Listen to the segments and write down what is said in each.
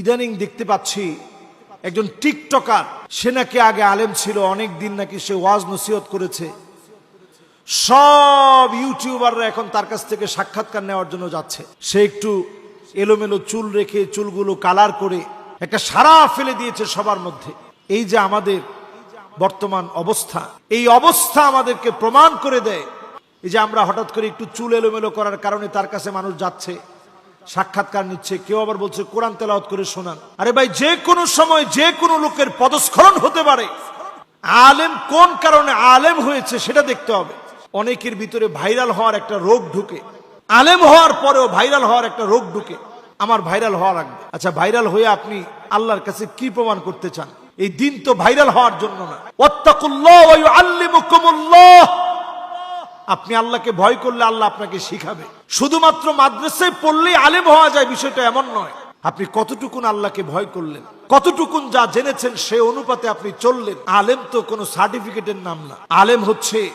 ইদানিং দেখতে পাচ্ছি একজন টিকটকার। সে নাকি আগে আলেম ছিল অনেক দিন নাকি সে ওয়াজ নসিহত করেছে। সব ইউটিউবাররা এখন তার কাছ থেকে সাক্ষাৎকার নেওয়ার জন্য যাচ্ছে। সে একটু এলোমেলো চুল রেখে, চুলগুলো কালার করে একটা সারা ফেলে দিয়েছে সবার মধ্যে। এই যে আমাদের বর্তমান অবস্থা, এই অবস্থা আমাদেরকে প্রমাণ করে দেয়। এই যে আমরা হঠাৎ করে একটু চুল এলোমেলো করার কারণে তার কাছে মানুষ যাচ্ছে। সাক্ষাৎকার নিচ্ছে, কেউ আবার বলছে, কোরআন তেলাওয়াত করে শোনান। আরে ভাই, যে কোনো সময় যে কোনো লোকের পদস্খলন হতে পারে। আলেম কোন কারণে আলেম হয়েছে সেটা দেখতে হবে। অনেকের ভিতরে ভাইরাল হওয়ার একটা রোগ ঢুকে। আলেম হওয়ার পরেও ভাইরাল হওয়ার একটা রোগ ঢুকে। আমার ভাইরাল হওয়া লাগবে। আচ্ছা ভাইরাল হয়ে আপনি আল্লাহর কাছে কি প্রমাণ করতে চান? এই দিন তো ভাইরাল হওয়ার জন্য না। ওয়াত্তাকুল্লাহ ওয়া ইউআল্লিমুকুমুল্লাহ। আপনি আল্লাহকে ভয় করলে আল্লাহ আপনাকে শিখাবে। শুধুমাত্র মাদ্রাসায় পড়লেই আলেম হওয়া যায়, বিষয়টা এমন নয়। আপনি কতটুকুন আল্লাহকে ভয় করলেন? কতটুকুন যা জেনেছেন সে অনুপাতে আপনি চললেন? আলেম তো কোনো সার্টিফিকেটের নাম না। আলেম হচ্ছে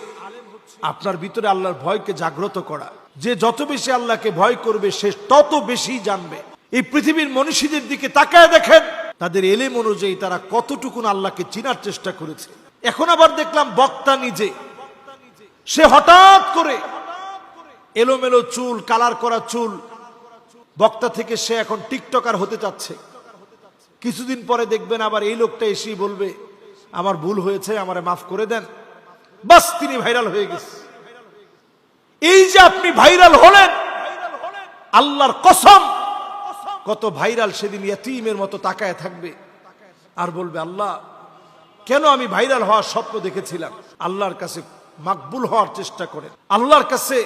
আপনার ভিতরে আল্লাহর ভয়কে জাগ্রত করা। যে যত বেশি আল্লাহকে ভয় করবে, সে তত বেশি জানবে। এই পৃথিবীর মনীষীদের দিকে তাকায় দেখেন, তাদের এলেম অনুযায়ী তারা কতটুকুন আল্লাহকে চিনার চেষ্টা করেছে। এখন আবার দেখলাম বক্তা নিজে সে হঠাৎ করে এলোমেলো চুল, কালার করা চুল, বক্তা থেকে সে এখন টিকটকার হতে চাচ্ছে। কিছুদিন পরে দেখবেন আবার এই লোকটা এসেই বলবে, আমার ভুল হয়েছে, আমারে মাফ করে দেন। বাস, তিনি ভাইরাল হয়ে গেছে। এই যে আপনি ভাইরাল হলেন, আল্লাহর কসম, কত ভাইরাল সেদিন ইয়াতিমের মতো তাকায় থাকবে আর বলবে, আল্লাহ, কেন আমি ভাইরাল হওয়ার স্বপ্ন দেখেছিলাম? আল্লাহর কাছে মাকবুল হওয়ার চেষ্টা করেন। আল্লাহর কাছে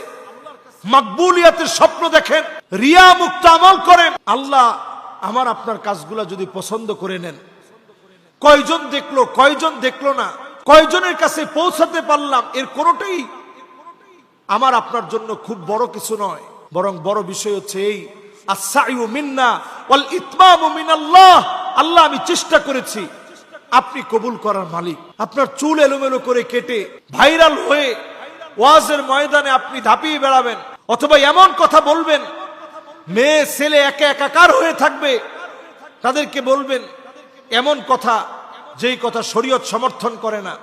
মাকবুলিয়াতের স্বপ্ন দেখেন রিয়া মুক্ত আমল করেন। আল্লাহ আমার আপনার কাজগুলা যদি পছন্দ করে নেন। কয়জন দেখল কয়জন দেখল না, কয়জনের কাছে পৌঁছাতে পারলাম, এর কোনোটাই আমার আপনার জন্য খুব বড় কিছু নয়। বরং বড় বিষয় হচ্ছে এই আসাইউ মিন্না ওয়াল ইতমামু মিনাল্লাহ। আল্লাহ আমি চেষ্টা করেছি আপনি কবুল করার মালিক। আপনার চুল এলোমেলো করে কেটে ভাইরাল হয়ে ওয়াজের ময়দানে আপনি ধাপিয়ে বেড়াবেন, অথবা এমন কথা বলবেন, মেয়ে, ছেলে একা একাকার হয়ে থাকবে, তাদেরকে বলবেন, এমন কথা যেই কথা শরীয়ত সমর্থন করে না।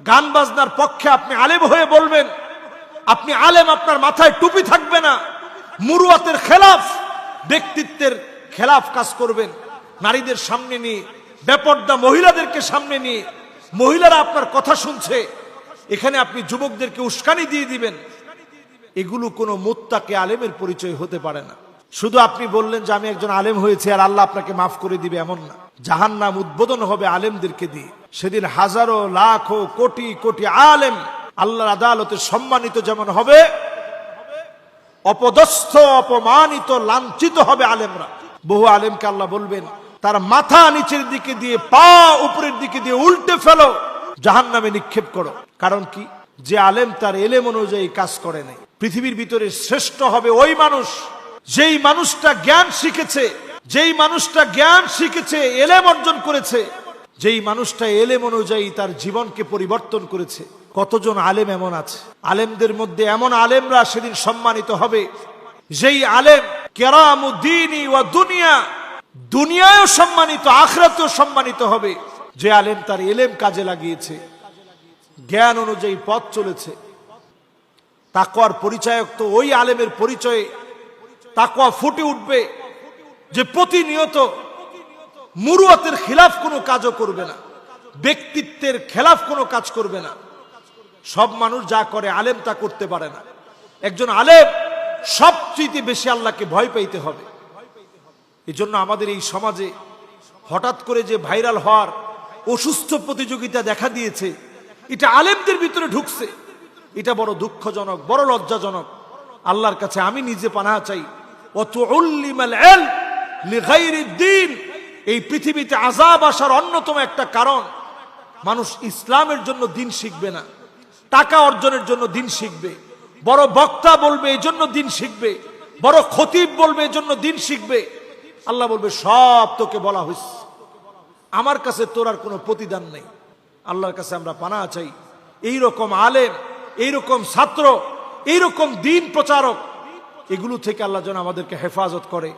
গান বাজনার পক্ষে আপনি আলেম হয়ে বলবেন, আপনি আলেম, আপনার মাথায় টুপি থাকবে না। মুরুয়াতের খেলাফ ব্যক্তিত্বের খেলাফ কাজ করবেন, নারীদের সামনে নিয়ে বেপর্দা মহিলাদেরকে সামনে নিয়ে মহিলারা আপনার কথা শুনছে, এখানে আপনি যুবকদেরকে উস্কানি দিয়ে দিবেন। এগুলো কোনো মুত্তাকে আলেমের পরিচয় হতে পারে না। শুধু আপনি বললেন যে আমি একজন আলেম হয়েছি আর আল্লাহ আপনাকে মাফ করে দিবে এমন না। জাহান নাম উদ্বোধন হবে আলেমদেরকে দিয়ে। সেদিন হাজারো, লাখো, কোটি কোটি আলেম আল্লাহর আদালতে সম্মানিত যেমন হবে, অপদস্থ, অপমানিত, লাঞ্ছিত হবে আলেমরা। বহু আলেমকে আল্লাহ বলবেন তার মাথা নিচের দিকে দিয়ে, পা উপরের দিকে দিয়ে উল্টে ফেলো। জাহান নামে নিক্ষেপ করো। কারণ কি? যে আলেম তার এলেম অনুযায়ী কাজ করে নাই। পৃথিবীর ভিতরে শ্রেষ্ঠ হবে ওই মানুষ। যেই মানুষটা জ্ঞান শিখেছে, যেই মানুষটা জ্ঞান শিখেছে, এলেম অর্জন করেছে, যেই মানুষটা এলেম অনুযায়ী তার জীবনকে পরিবর্তন করেছে। কতজন আলেম এমন আছে? আলেমদের মধ্যে এমন আলেমরা সেদিন সম্মানিত হবে। যেই আলেম কেরামুদ্দিনী ও দুনিয়া দুনিয়ায়ও সম্মানিত, আখরাতেও সম্মানিত হবে। যে আলেম তার এলেম কাজে লাগিয়েছে। জ্ঞান অনুযায়ী পথ চলেছে। তাকওয়ার পরিচয়ক তো ওই আলেমের পরিচয়ে তাকওয়া ফুটে উঠবে যে প্রতিনিয়ত মুরুয়াতের খিলাফ কোনো কাজও করবে না, ব্যক্তিত্বের খেলাফ কোনো কাজ করবে না। সব মানুষ যা করে আলেম তা করতে পারে না। একজন আলেম সবচেয়ে বেশি আল্লাহকে ভয় পাইতে হবে। এই জন্য আমাদের এই সমাজে হঠাৎ করে যে ভাইরাল হওয়ার অসুস্থ প্রতিযোগিতা দেখা দিয়েছে, এটা আলেমদের ভিতরে ঢুকছে। এটা বড় দুঃখজনক, বড় লজ্জাজনক। আল্লাহর কাছে আমি নিজে পানা চাই। এই পৃথিবীতে আজাব আসার অন্যতম একটা কারণ, মানুষ ইসলামের জন্য দিন শিখবে না। টাকা অর্জনের জন্য দিন শিখবে। বড় বক্তা বলবে এই জন্য দিন শিখবে। বড় খতিব বলবে এই জন্য দিন শিখবে। আল্লাহ বলবে, সব তোকে বলা হয়েছে আমার কাছে তোর আর কোনো প্রতিদান নেই। আল্লাহর কাছে আমরা পানা চাই। এইরকম আলেম, এইরকম ছাত্র, এইরকম দিন প্রচারক, এগুলো থেকে আল্লাহ যেন আমাদেরকে হেফাজত করে।